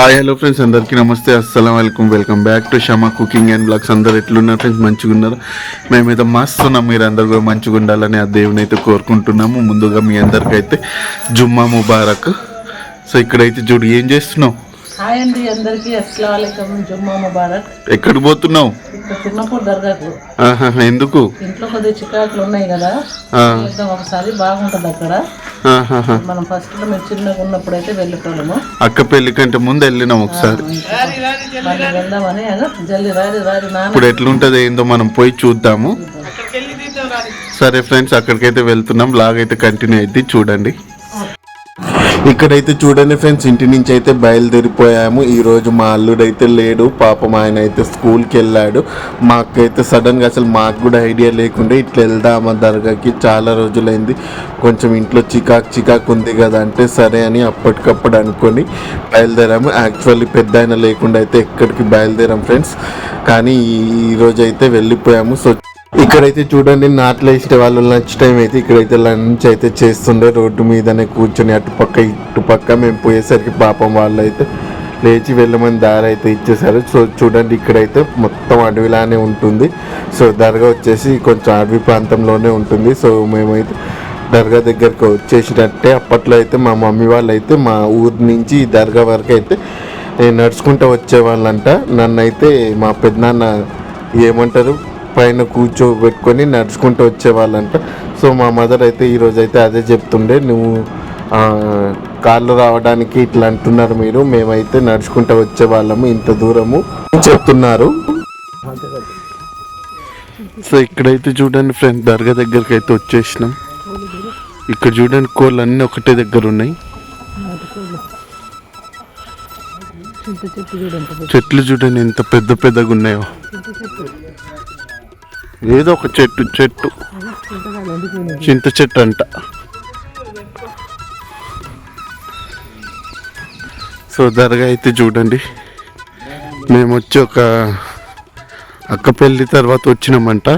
Hi hello friends అందరికీ నమస్తే. అస్సలం welcome welcome back to Shama cooking and blogs అందరు ఎట్లున్నారు ఫ్రెండ్స్ మంచిగా ఉన్నారు? మేమైతే మస్తున్నాం మీరు అందరు కూడా మంచిగా ఉండాలని ఆ దేవుని అయితే కోరుకుంటున్నాము. ముందుగా మీ అందరికైతే జుమ్మా ముబారక్. సో ఇక్కడైతే చూడు ఏం చేస్తున్నావు? హాయ్ అండి అందరికీ అస్సలం జుమ్మా ముబారక్. ఎక్కడికి పోతున్నావు? చిన్నప్పుడు దర్గాకు. ఎందుకు? ఇంట్లో కొద్దిగా చికాకులు ఉన్నాయి కదా. ఒకసారి బాగుంటుంది అక్కడ. మనం ఫస్ట్లో మేము చిన్నగా ఉన్నప్పుడు అయితే అక్క పెళ్ళి కంటే ముందు వెళ్ళినాం ఒకసారి. మళ్ళీ వెళ్దామని అదో జల్లి రారి రారి నాన్న. ఇప్పుడు ఎట్లుంటది ఏందో మనం పోయి చూద్దాము. సరే ఫ్రెండ్స్ అక్కడికైతే వెళ్తున్నాం. బ్లాగ్ అయితే కంటిన్యూ అయితే చూడండి. ఇక్కడైతే చూడండి ఫ్రెండ్స్ ఇంటి నుంచి అయితే బయలుదేరిపోయాము. ఈ రోజు మా అల్లుడు అయితే లేడు పాపం ఆయన అయితే స్కూల్కి వెళ్ళాడు మాకైతే సడన్గా అసలు మాకు కూడా ఐడియా లేకుండా ఇట్లా వెళ్దామా దర్గాకి. చాలా రోజులైంది. కొంచెం ఇంట్లో చికాక్ చికాక్ ఉంది కదా అంటే సరే అని అప్పటికప్పుడు అనుకొని బయలుదేరాము. యాక్చువల్లీ పెద్ద ఆయన లేకుండా అయితే ఎక్కడికి బయలుదేరాం ఫ్రెండ్స్. కానీ ఈ- రోజు అయితే వెళ్ళిపోయాము. సో ఇక్కడైతే చూడండి నాట్లు వేసే వాళ్ళు లంచ్ టైం అయితే ఇక్కడైతే లంచ్ అయితే చేస్తుండే. రోడ్డు మీదనే కూర్చొని అటుపక్క ఇటుపక్క మేము పోయేసరికి పాపం వాళ్ళు అయితే లేచి వెళ్ళమని దారి అయితే ఇచ్చేసారు. సో చూడండి ఇక్కడైతే మొత్తం అడవిలానే ఉంటుంది. సో దర్గా వచ్చేసి కొంచెం అడవి ప్రాంతంలోనే ఉంటుంది. సో మేమైతే దర్గా దగ్గరికి వచ్చేసినట్టే అప్పట్లో అయితే మా మమ్మీ వాళ్ళు అయితే మా ఊరి నుంచి ఈ దర్గా వరకు అయితే నేను నడుచుకుంటూ వచ్చేవాళ్ళంట. నన్ను అయితే మా పెద్దనాన్న ఏమంటారు? పైన కూర్చోబెట్టుకొని నడుచుకుంటూ వచ్చేవాళ్ళంట. సో మా మదర్ అయితే ఈరోజు అయితే అదే చెప్తుండే నువ్వు కార్లు రావడానికి ఇట్లా అంటున్నారు మీరు మేమైతే నడుచుకుంటూ వచ్చేవాళ్ళము ఇంత దూరము చెప్తున్నారు. సో ఇక్కడైతే చూడండి ఫ్రెండ్ దర్గా దగ్గరికి అయితే వచ్చేసినాం. ఇక్కడ చూడండి కోళ్ళు అన్నీ ఒకటే దగ్గర ఉన్నాయి. చెట్లు చూడండి ఎంత పెద్ద పెద్దగా ఉన్నాయో. ఏదో ఒక చెట్టు చెట్టు. చింత చెట్టు అంట. సో దర్గా అయితే చూడండి. మేము వచ్చి ఒక అక్క పెళ్ళి తర్వాత వచ్చినామంట.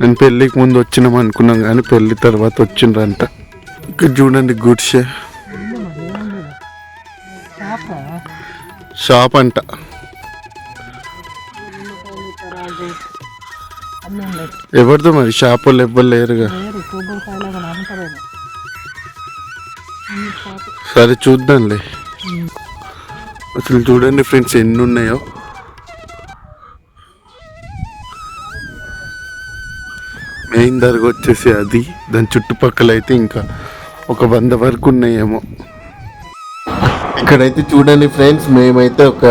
నేను పెళ్ళికి ముందు వచ్చినాం అనుకున్నాం కానీ పెళ్ళి తర్వాత వచ్చిండ్రంట. ఇక్కడ చూడండి గుడ్షే షాప్ అంట. ఎవరిదో మరి షాప్ వాళ్ళు ఎవ్వరు లేరుగా సరే చూద్దాంలే. అసలు చూడండి ఫ్రెండ్స్ ఎన్ని ఉన్నాయో మెయిన్ దర్గా వచ్చేసి అది. దాని చుట్టుపక్కల అయితే ఇంకా ఒక వంద వరకు ఉన్నాయేమో. ఇక్కడైతే చూడండి ఫ్రెండ్స్ మేమైతే ఒక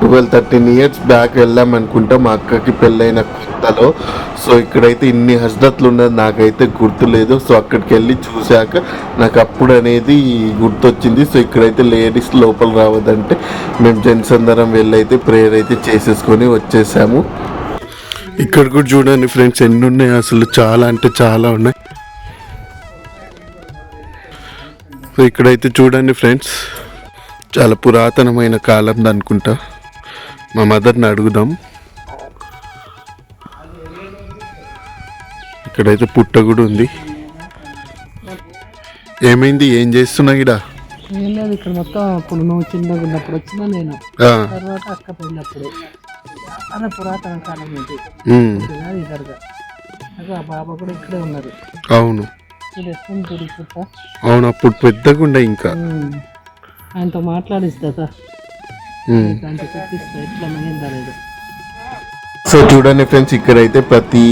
ట్వెల్వ్ థర్టీన్ ఇయర్స్ బ్యాక్ వెళ్ళాం అనుకుంటా మా అక్కకి పెళ్ళైన కొత్తలో. సో ఇక్కడైతే ఇన్ని హస్రత్లు ఉన్నది నాకైతే గుర్తులేదు. సో అక్కడికి వెళ్ళి చూశాక నాకు అప్పుడు అనేది గుర్తొచ్చింది. సో ఇక్కడైతే లేడీస్ లోపల రావద్దంటే మేము జెంట్స్ అందరం వెళ్ళైతే ప్రేయర్ అయితే చేసేసుకొని వచ్చేసాము. ఇక్కడ కూడా చూడండి ఫ్రెండ్స్ ఎన్ని ఉన్నాయి అసలు? చాలా అంటే చాలా ఉన్నాయి. సో ఇక్కడైతే చూడండి ఫ్రెండ్స్. చాలా పురాతనమైన కాలం అనుకుంటా. మా మదర్ని అడుగుదాం. ఇక్కడైతే పుట్ట కూడా ఉంది. ఏమైంది? ఏం ఏం లేదు ఇక్కడ మొత్తం అప్పుడు నువ్వు చిన్నగా ఉన్నప్పుడు వచ్చినా నేను. తర్వాత అక్క పెళ్ళప్పుడు. చాలా పురాతన కాలం అగో ఆ బాబా కూడా ఇక్కడే ఉన్నారు అవును. అవును అప్పుడు పెద్దగా ఉండే ఇంకా. ఆయనతో మాట్లాడిస్తా ఎట్లా లేదు సో చూడండి ఫ్రెండ్స్ ఇక్కడైతే ప్రతి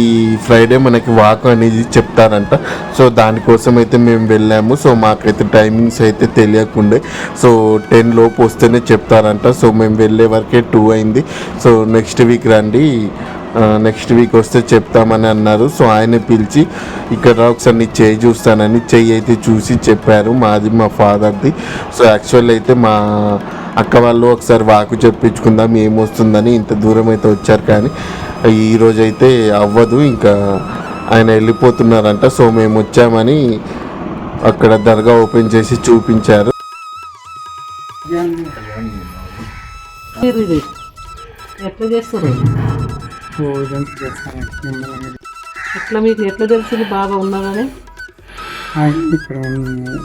ఫ్రైడే మనకి వాక్ అనేది చెప్తారంట. సో దానికోసం అయితే మేము వెళ్ళాము. సో మాకైతే టైమింగ్స్ అయితే తెలియకుండే. సో టెన్ లోపు వస్తేనే చెప్తారంట. సో మేము వెళ్ళే వరకే టూ అయింది. సో నెక్స్ట్ వీక్ రండి. నెక్స్ట్ వీక్ వస్తే చెప్తామని అన్నారు. సో ఆయన పిలిచి ఇక్కడ ఒకసారి నీ చేయి చూస్తానని చెయ్యి అయితే చూసి చెప్పారు మాది మా ఫాదర్ది. సో యాక్చువల్ అయితే మా అక్క వాళ్ళు ఒకసారి వాకు చెప్పించుకుందాం ఏమొస్తుందని ఇంత దూరం అయితే వచ్చారు కానీ ఈరోజు అయితే అవ్వదు ఇంకా ఆయన వెళ్ళిపోతున్నారంట. సో మేము వచ్చామని అక్కడ దర్గా ఓపెన్ చేసి చూపించారు. మీరు ఇది ఎట్లా చేస్తారు ఎట్లా మీకు ఎట్లా తెలిసింది బాగా ఉన్నదని? ఇక్కడ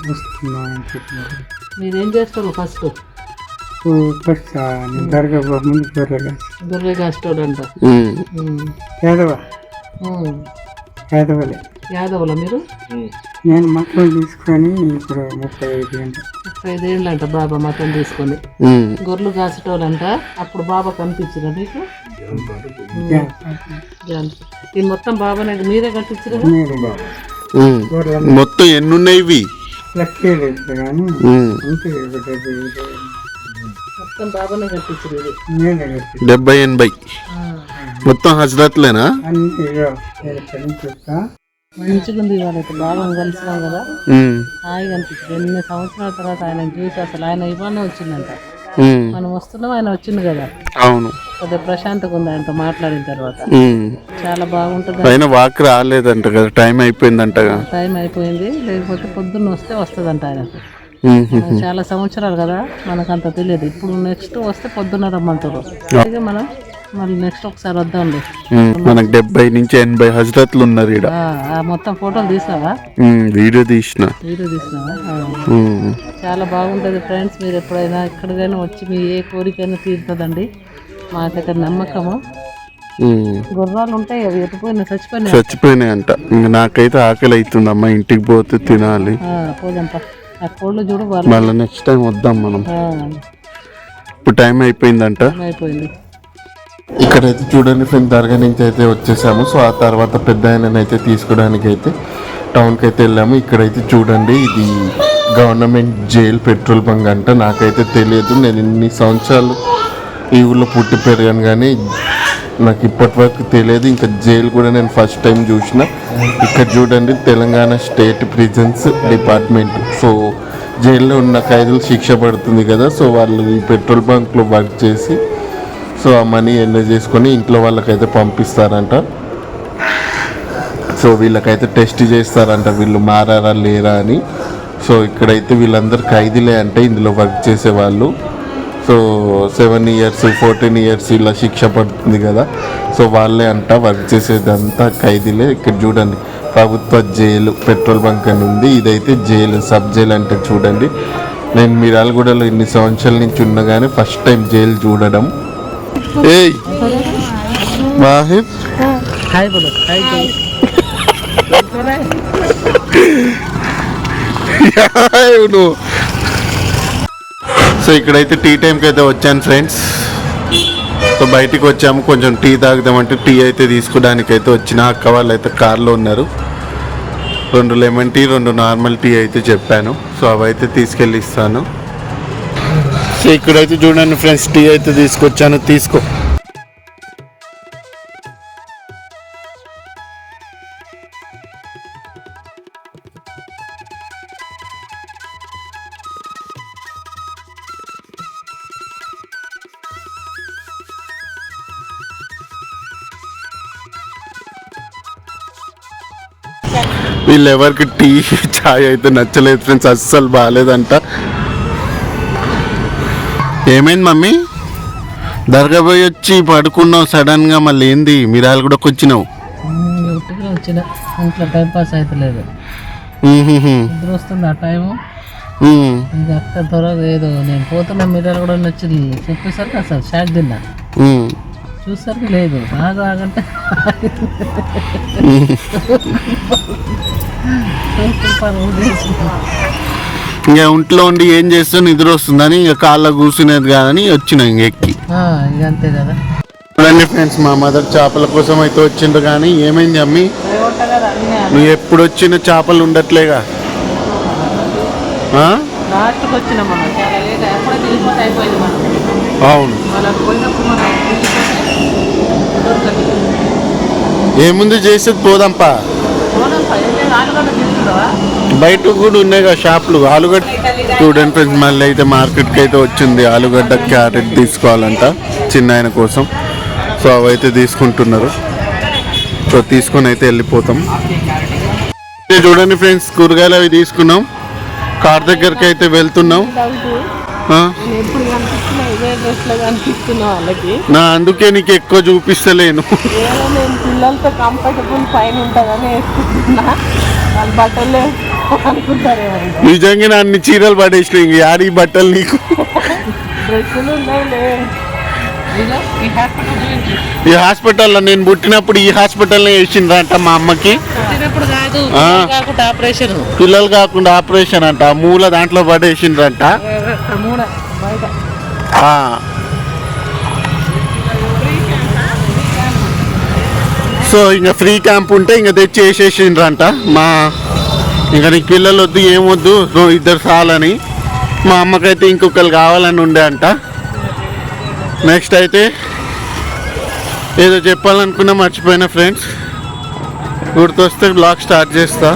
వస్తున్నామని చెప్పినారు. మీరేం చేస్తారు ఫస్ట్ దర్గా ముందు దొర్రె కాస్టోడ్ అంట. ఉమ్. యాదవ. యాదవలే మీరు? నేను మతం తీసుకొని ఇప్పుడు ముప్పై ఐదు ముప్పై ఐదేళ్ళు అంట బాబా మతం తీసుకొని. గొర్రెలు కాసేటోళ్ళంట. అప్పుడు బాబా కనిపించిన మీకు. ఇది మొత్తం బాబానే మీరే కట్టించారు. మొత్తం ఎన్నున్నాయి ఇవి? ఉమ్. మొత్తం బాబానే కట్టించారు ఇది? డెబ్బై ఎనభై. మొత్తం హజరత్లేనా? మంచిగా ఉంది ఇవాళ బాగా కలిసినాం కదా. హాయిగా అనిపించింది. ఎన్ని సంవత్సరాల తర్వాత ఆయన చూసి అసలు ఆయన ఇవ్వనే వచ్చిందంట. మనం వస్తున్నాం ఆయన వచ్చింది కదా. అవును. కొద్దిగా ప్రశాంతంగా ఉంది ఆయనతో మాట్లాడిన తర్వాత. చాలా బాగుంటుంది. పైన వాక్ రాలేదంట కదా టైం అయిపోయిందంటగా టైం అయిపోయింది లేకపోతే పొద్దున్న వస్తే వస్తుందంట ఆయనకు. ఉమ్. చాలా సంవత్సరాలు కదా మనకు అంత తెలియదు. ఇప్పుడు నెక్స్ట్ వస్తే పొద్దున్న రమ్మంటారు. అలాగే మనం మళ్ళీ నెక్స్ట్ ఒకసారి వద్దాంలే. మనకు డెబ్బై నుంచి ఎనభై హజరత్లు ఉన్నారు ఆ మొత్తం ఫోటోలు తీసావా. వీడియో తీసిన. వీడియో తీసినావా. ఉమ్. చాలా బాగుంటుంది ఫ్రెండ్స్ మీరు ఎప్పుడైనా ఎక్కడికైనా వచ్చి మీ ఏ కోరికైనా తీరుతుందండి. మాకైతే నమ్మకము. గుర్రాలు ఉంటాయి అవి ఎటుపోయినా చచ్చిపోయినా చచ్చిపోయినాయి అంట. నాకైతే ఆకలి అవుతుందమ్మా ఇంటికి పోతే తినాలి. పోదంపా ఆ కోళ్ళు చూడు మళ్ళీ నెక్స్ట్ టైం వద్దాం మనం. ఇప్పుడు టైం అయిపోయిందంట. అయిపోయింది. ఇక్కడైతే చూడండి ఫ్రెండ్ దర్గా నుంచి అయితే వచ్చేసాము. సో ఆ తర్వాత పెద్ద ఆయననైతే తీసుకోవడానికి అయితే టౌన్కి అయితే వెళ్ళాము. ఇక్కడైతే చూడండి ఇది గవర్నమెంట్ జైల్ పెట్రోల్ బంక్ అంట. నాకైతే తెలియదు. నేను ఇన్ని సంవత్సరాలు ఈ ఊళ్ళో పుట్టి పెరిగాను కానీ నాకు ఇప్పటి వరకు తెలియదు. ఇంకా జైలు కూడా నేను ఫస్ట్ టైం చూసిన. ఇక్కడ చూడండి Telangana state prisons department so జైల్లో ఉన్న ఖైదీలు శిక్ష పడుతుంది కదా. సో వాళ్ళు ఈ పెట్రోల్ బంక్లో వర్క్ చేసి సో ఆ మనీ ఎంజాయ్ చేసుకొని ఇంట్లో వాళ్ళకైతే పంపిస్తారంట. సో వీళ్ళకైతే టెస్ట్ చేస్తారంట వీళ్ళు మారారా లేరా అని. సో ఇక్కడైతే వీళ్ళందరూ ఖైదీలే అంటే ఇందులో వర్క్ చేసేవాళ్ళు. So seven years fourteen years ఇలా శిక్ష పడుతుంది కదా. సో వాళ్ళే అంట వర్క్ చేసేదంతా ఖైదీలే ఇక్కడ చూడండి ప్రభుత్వ జైలు పెట్రోల్ బంక్ అని ఉంది. ఇదైతే జైలు సబ్ జైలు అంటే చూడండి. నేను మిరాలగూడలో ఇన్ని సంవత్సరాల నుంచి ఉన్నా కానీ ఫస్ట్ టైం జైలు చూడడం. ఏయ్ মাহিব। హాయ్ বলো। హాయ్ సో ఇక్కడైతే టీ టైంకి అయితే వచ్చాను ఫ్రెండ్స్ సో బయటికి వచ్చాము కొంచెం టీ తాగుదామంటే టీ అయితే తీసుకోవడానికి అయితే వచ్చిన. అక్క వాళ్ళు అయితే కార్లో ఉన్నారు. రెండు లెమన్ టీ రెండు నార్మల్ టీ అయితే చెప్పాను. సో అవైతే తీసుకెళ్ళి ఇస్తాను సో ఇక్కడైతే చూడండి ఫ్రెండ్స్ టీ అయితే తీసుకొచ్చాను తీసుకో. వీళ్ళెవరికి టీ చాయ్ అయితే నచ్చలేదు ఫ్రెండ్స్ అస్సలు బాగాలేదంట. ఏమైంది మమ్మీ? దర్గా పోయి వచ్చి పడుకున్నావు సడన్గా మళ్ళీ ఏంది? మీరాలు కూడా వచ్చినావు వచ్చిన. ఇంట్లో టైం పాస్ అవుతలేదు. నిద్ర వస్తుంది ఆ టైము. మ్మ్. ఇంకా అక్క త్వరగా ఏదో నేను పోతున్న కూడా వచ్చి చెప్పేసరికి అసలు షాక్ తిన్నా. మ్మ్. చూసరికి లేదు. బాగా ఆగంటే ఇంకా ఇంట్లో ఉండి ఏం చేస్తావు నిద్ర వస్తుందని ఇంకా కాళ్ళ కూర్చునేది కాదని వచ్చిన ఇంక ఎక్కి. అంతే కదా. చూడండి ఫ్రెండ్స్ మా మదర్ చేపల కోసం అయితే వచ్చిండ్రు కానీ ఏమైంది అమ్మి? నువ్వు ఎప్పుడు వచ్చిన చేపలు ఉండట్లేగా? అవును. ఏముంది చేసేది? పోదాంపా. బయట కూడా ఉన్నాయి కదా షాపులు. ఆలుగడ్డ స్టూడెంట్ ఫ్రెండ్స్ మళ్ళీ అయితే మార్కెట్కి అయితే వచ్చింది. ఆలుగడ్డ క్యారెట్ తీసుకోవాలంట చిన్న ఆయన కోసం. సో అవైతే తీసుకుంటున్నారు. సో తీసుకొని అయితే వెళ్ళిపోతాం. చూడండి ఫ్రెండ్స్ కూరగాయలు అవి తీసుకున్నాం. కార్ దగ్గరికి అయితే వెళ్తున్నాం. నా అందుకే నీకు ఎక్కువ చూపిస్తలేను. పిల్లలతో కంఫర్టబుల్ పైన ఉంటుందని వేసుకుంటున్నా. బట్టలు నిజంగా అన్ని చీరలు పడేసిన ఇంక యాడి బట్టలు నీకు? ఈ హాస్పిటల్లో నేను పుట్టినప్పుడు ఈ హాస్పిటల్లో వేసిండ్రంట మా అమ్మకి. పిల్లలు కాకుండా ఆపరేషన్. అంట మూల దాంట్లో పడేసిండ్రంట. సో ఇంకా ఫ్రీ క్యాంప్ ఉంటే ఇంకా తెచ్చి వేసేసిండ్రంట మా ఇంకా నీకు పిల్లలు వద్దు ఏమొద్దు ఇద్దరు చాలని. మా అమ్మకైతే ఇంకొకరు కావాలని ఉండే అంట. నెక్స్ట్ అయితే ఏదో చెప్పాలనుకున్నా మర్చిపోయినా ఫ్రెండ్స్ గుర్తొస్తే బ్లాగ్ స్టార్ట్ చేస్తా.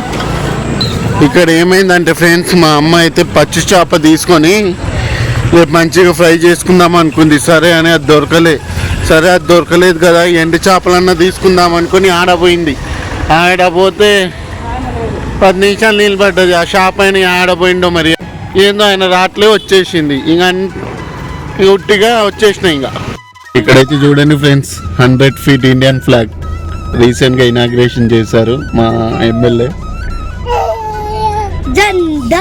ఇక్కడ ఏమైందంటే ఫ్రెండ్స్ మా అమ్మ అయితే పచ్చి చేప తీసుకొని రేపు మంచిగా ఫ్రై చేసుకుందాం అనుకుంది. సరే అని అది దొరకలే. సరే అది దొరకలేదు కదా ఎండు చేపలన్నా తీసుకుందాం అనుకుని ఆడపోయింది ఆడపోతే పది నిమిషాలు నిలబడ్డది. ఆ షాప్ అయిన ఆడపోయిండో మరి. ఏందో ఆయన రాట్లే వచ్చేసింది. ఇంకా ఉట్టిగా వచ్చేసినాయి ఇంకా. ఇక్కడైతే చూడండి friends hundred feet Indian flag. రీసెంట్గా ఇనాగ్రేషన్ చేశారు మా ఎమ్మెల్యే.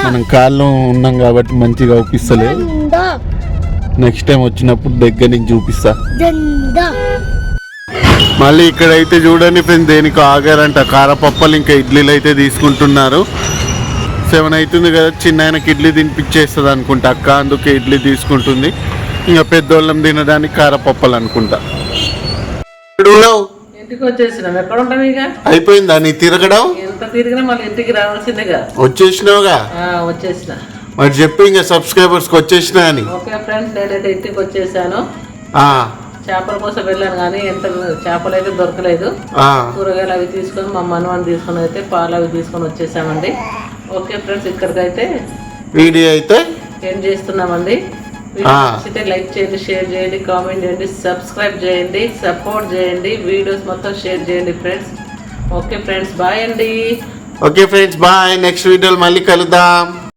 మనం కాళ్ళు ఉన్నాం కాబట్టి మంచిగా అవుపిస్తలేదు జెండా. నెక్స్ట్ టైం వచ్చినప్పుడు దగ్గర నుంచి చూపిస్తా. మళ్ళీ ఇక్కడైతే చూడండి ఫ్రెండ్స్ దేనికి ఆగారంట. కారపప్పలు ఇంకా ఇడ్లీలు అయితే తీసుకుంటున్నారు. సెవెన్ అవుతుంది కదా చిన్న ఆయనకి ఇడ్లీ తినిపించేస్తుంది అనుకుంటా. అక్క అందుకే ఇడ్లీ తీసుకుంటుంది. ఇంకా పెద్దోళ్ళం తినడానికి కారపప్పలు అనుకుంటా. అయిపోయిందా నీ తిరగడం? ఎంత తిరిగినా మళ్ళీ ఇంటికి రావాల్సిందేగా. వచ్చేసినావుగా? ఆ, వచ్చేసిన. మరి చెప్పి ఇంకా సబ్స్క్రైబర్స్కి వచ్చేసినా అని. ఓకే ఫ్రెండ్స్ నేనైతే ఇంటికి వచ్చేసాను. ఆ, చేపల కోసం వెళ్ళాను కానీ ఎంత చేపలు అయితే దొరకలేదు. కూరగాయలు అవి తీసుకొని మా మనవాన్ని తీసుకొని అయితే పాలు అవి తీసుకొని వచ్చేసామండి. ఓకే ఫ్రెండ్స్ ఇక్కడికైతే వీడియో అయితే ఏం చేస్తున్నామండి. వీడియో నచ్చితే లైక్ చేయండి షేర్ చేయండి కామెంట్ చేయండి సబ్స్క్రైబ్ చేయండి సపోర్ట్ చేయండి వీడియోస్ మొత్తం షేర్ చేయండి ఫ్రెండ్స్. ఓకే ఫ్రెండ్స్ బాయ్ అండి. Okay friends bye. నెక్స్ట్ వీడియోలో మళ్ళీ కలుద్దాం.